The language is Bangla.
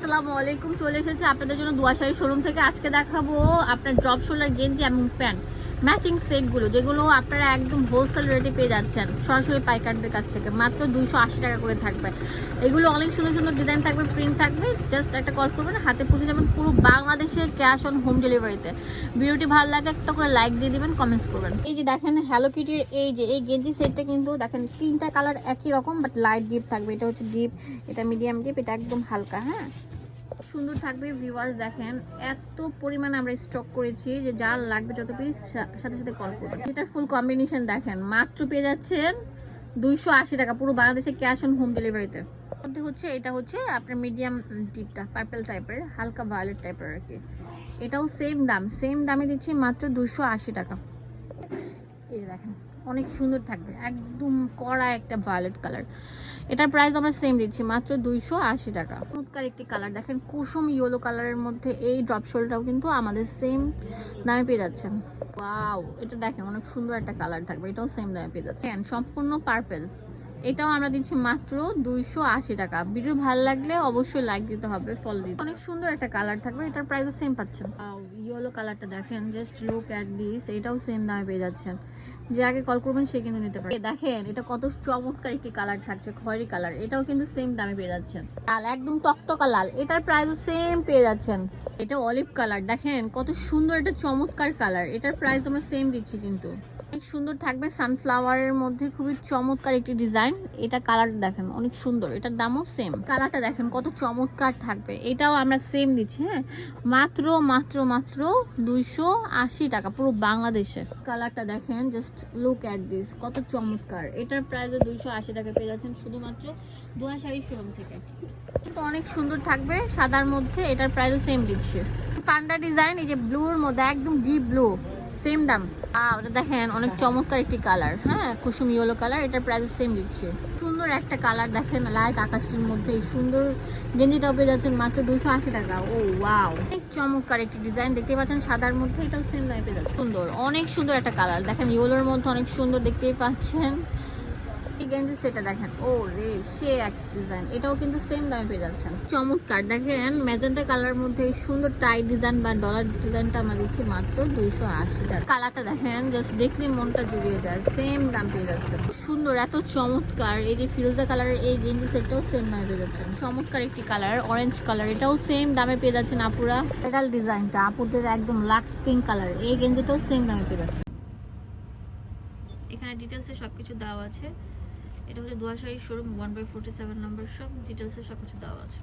আসসালামু আলাইকুম, চলে এসেছে আপনাদের জন্য দুয়াশাহী শোরুম থেকে। আজকে দেখাবো আপনার ড্রপ শোল্ডার গেঞ্জি এবং প্যান্ট। ম্যাচিং সেটগুলো যেগুলো আপনারা একদম হোলসেল রেটে পেয়ে যাচ্ছেন, সরাসরি পাইকারদের কাছ থেকে। মাত্র দুইশো আশি টাকা করে থাকবে। এগুলো অনেক সুন্দর সুন্দর ডিজাইন থাকবে প্রিন্ট থাকবে। জাস্ট একটা কল করবেন, হাতে পুষে যাবেন পুরো বাংলাদেশে ক্যাশ অন হোম ডেলিভারিতে ভিডিওটি ভালো লাগে একটা করে লাইক দিয়ে দিবেন কমেন্টস করবেন। এই যে দেখেন হ্যালো কিটির এই যে, এই গেঞ্জি সেটটা কিন্তু দেখেন তিনটা কালার একই রকম বাট লাইট ডিপ থাকবে। এটা হচ্ছে ডিপ এটা মিডিয়াম ডিপ এটা একদম হালকা হ্যাঁ? সুন্দর থাকবে ভিউয়ার্স দেখেন। এত পরিমাণে আমরা স্টক করেছি যে যার লাগবে যত পিস সাথে সাথে কল করবেন এটার ফুল কম্বিনেশন দেখেন, মাত্র পেয়ে যাচ্ছেন দুইশো আশি টাকা, পুরো বাংলাদেশে ক্যাশ অন হোম ডেলিভারিতে মধ্যে হচ্ছে, এটা হচ্ছে আপনার মিডিয়াম ডিপটা পার্পেল টাইপের হালকা ভায়োলেট টাইপের আর কি। এটাও সেম দাম সেম দামে দিচ্ছি মাত্র দুশো আশি টাকা। এই যে দেখেন, অনেক সুন্দর থাকবে, একদম কড়া একটা ভায়োলেট কালার এটার প্রাইস আমরা সেম দিচ্ছি, মাত্র দুইশো আশি টাকা। চমৎকার একটি কালার দেখেন কুসুম ইয়েলো কালারের মধ্যে এই ড্রপ শোলটাও কিন্তু আমাদের সেম দামে পেয়ে যাচ্ছেন। ওয়াও এটা দেখেন অনেক সুন্দর একটা কালার থাকবে, এটাও সেম দামে পেয়ে যাচ্ছে সম্পূর্ণ পার্পেল এটাও আমরা দিচ্ছি মাত্র দুইশো আশি টাকা। ভিডিও ভালো লাগলে অবশ্যই লাইক দিতে হবে ফল দিতে অনেক সুন্দর একটা কালার থাকবে, এটার প্রাইসও সেম পাচ্ছেন। ইয়েলো কালারটা দেখেন জাস্ট লুক অ্যাট দিস এটাও সেম দামে পেয়ে যাচ্ছেন। যে আগে কল করবেন, সে কিন্তু নিতে পারে দেখেন, এটা কত চমৎকার একটি কালার থাকছে, খয়েরি কালার এটাও কিন্তু সেম দামে পেয়ে যাচ্ছেন। লাল, একদম টকটকা লাল, এটার প্রাইসও সেম পেয়ে যাচ্ছেন। এটা অলিভ কালার দেখেন, কত সুন্দর এটা চমৎকার কালার এটার প্রাইস আমরা সেম দিচ্ছি কিন্তু। অনেক সুন্দর থাকবে। সানফ্লাওয়ারের মধ্যে খুবই চমৎকার একটি ডিজাইন এটা কালার দেখেন, অনেক সুন্দর। এটার দামও সেম কালারটা দেখেন, কত চমৎকার থাকবে। এটাও আমরা সেম দিচ্ছি হ্যাঁ? মাত্র মাত্র মাত্র দুইশো আশি টাকা, পুরো বাংলাদেশে কালারটা দেখেন জাস্ট লুক অ্যাট দিস কত চমৎকার। এটার প্রাইস দুইশো আশি টাকা পেয়ে যাচ্ছেন শুধুমাত্র দোয়া শাড়ি শোরুম থেকে। কিন্তু অনেক সুন্দর থাকবে, সাদার মধ্যে এটার প্রাইসও সেম দিচ্ছে। পান্ডা ডিজাইন এই যে ব্লুর মধ্যে, একদম ডিপ ব্লু সেম দাম। ওটা দেখেন, অনেক চমৎকার একটি কালার হ্যাঁ কুসুম ইয়েলো কালার এটার প্রাইস সেম দিচ্ছে। সুন্দর একটা কালার দেখেন লাইট আকাশের মধ্যে সুন্দর গেঞ্জিটাও পেয়ে যাচ্ছেন মাত্র দুশো আশি টাকা। ও ওয়াও অনেক চমৎকার একটি ডিজাইন দেখতে পাচ্ছেন, সাদার মধ্যে এটাও সেম দামে পেয়ে যাচ্ছে। সুন্দর, অনেক সুন্দর একটা কালার দেখেন ইয়েলোর মধ্যে অনেক সুন্দর দেখতেই পাচ্ছেন। এই গেঞ্জি সেটা দেখেন ও রে সে এক ডিজাইন এটাও কিন্তু সেম দামে পেয়ে যাচ্ছেন। চমৎকার, দেখেন, ম্যাজেন্টা কালার মধ্যে এই সুন্দর টাই ডিজাইন বা ডলার ডিজাইনটা আমরা দিচ্ছি মাত্র দুইশো আশি টাকা। কালারটা দেখেন জাস্ট দেখলে মনটা জুড়িয়ে যায় সেম দাম পেয়ে যাচ্ছে সুন্দর, এত চমৎকার, এই যে ফিরোজা কালারের এই গেঞ্জি সেটটাও সেম দামে পেয়ে যাচ্ছেন। চমৎকার একটি কালার অরেঞ্জ কালার এটাও সেম দামে পেয়ে যাচ্ছেন আপুরা। এটাল ডিজাইনটা আপুদের একদম লাক্স পিঙ্ক কালার এই গেঞ্জিটাও সেম দামে পেয়ে যাচ্ছে এখানে ডিটেলসে সব কিছু দেওয়া আছে। এটা হচ্ছে দুয়াশাহী showroom one by forty seven number সব ডিটেলসে সব কিছু দেওয়া আছে।